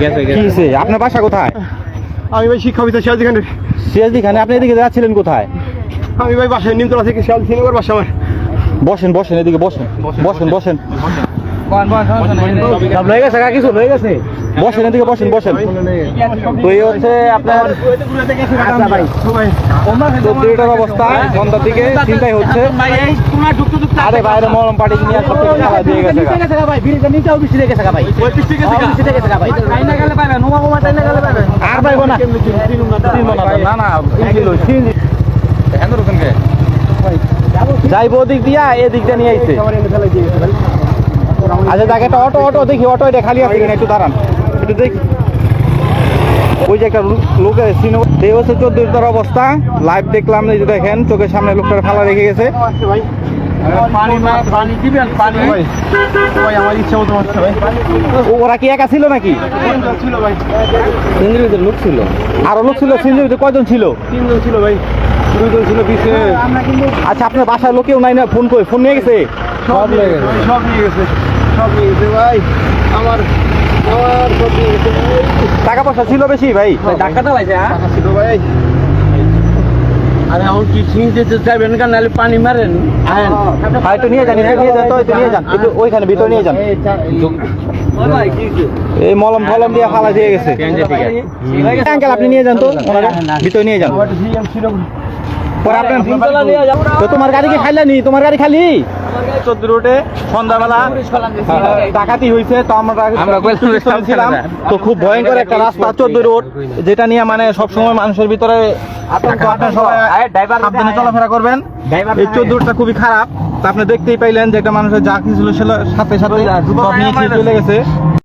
গেছে? আপনার বাসা কোথায়? আমি ভাই শিক্ষাবিদ সিরাজি খানের। সিরাজদি খানে আপনি এদিকে যাচ্ছিলেন কোথায়? আমি ভাই বাসায় নিমতলা থেকে শিয়াল সিনেমার বাসা আমার। বসেন বসেন এদিকে বসেন। বসেন বসেন সব হয়ে গেছে হয়ে গেছে? বসেন এদিকে বসেন বসেন। তো এই হচ্ছে আপনার আচ্ছা অবস্থা সন্ধ্যার দিকে চিন্তাই হচ্ছে। আরে বাইরে মলম পাটি নিয়ে দিয়ে গেছে ভাই বিড়িটা নিতেও বেশি লেগে গেছে ভাই গেছে ভাই আর পাইবো না। না না না ওদিক দিয়া এদিক দিয়ে নিয়ে আইছে। আচ্ছা দেখে একটা অটো অটো দেখি অটো এটা খালি আছে কিনা একটু দাঁড়ান। একটু দেখি। ওই যে একটা লো- লোকের সিনো এই হচ্ছে চোদ্দটার অবস্থা। লাইভ দেখলাম এই যে দেখেন চোখের সামনে লোকটার ফালা রেখে গেছে। আসছে ভাই পানি পানি দিবেন পানি? ভাই ভাই আমার ইচ্ছা মতো ভাই। ওরা কি একা ছিল নাকি? লোক ছিল। আরও লোক ছিল সিনজিতে কয়জন ছিল? তিনজন ছিল ভাই। দুইজন ছিল পিছে। আচ্ছা আপনার বাসায় লোকেও নাই না? ফোন করে ফোন নিয়ে গেছে? সব নিয়ে গেছে সব নিয়ে গেছে সব নিয়ে গেছে ভাই। আমার আমার সব নিয়ে গেছে। টাকা পয়সা ছিল বেশি ভাই? চালাইছে হ্যাঁ ছিল ভাই। আরে এখন কি সিঙ্গিরিতে যাবেন কেন? নাহলে পানি মারেন। আয়েন হ্যাঁ একটু নিয়ে যান নিয়ে যান তো একটু নিয়ে যান একটু ওইখানে ভিতরে নিয়ে যান। এই মলম ফলম দিয়ে ফালা দিয়ে গেছে। আঙ্কেল আপনি নিয়ে যান তো ওনারা ভিতরে নিয়ে যান। আমার জিএম ছিল পরে আপনার তো তোমার গাড়ি কি খাইলানি তোমার গাড়ি খালি চোদ্দ রোডে সন্ধ্যাবেলা। ডাকাতি হয়েছে তো আমরা ছিলাম। তো খুব ভয়ঙ্কর একটা রাস্তা চোদ্দ রোড যেটা নিয়ে মানে সবসময় মানুষের ভিতরে আতঙ্ক আপনার সবাই সাবধানে চলাফেরা করবেন। এই চোদ্দ রোডটা খুবই খারাপ। তা আপনি দেখতেই পাইলেন যে একটা মানুষের যা কিছু ছিল সাথে সাথে সব নিয়ে চলে গেছে।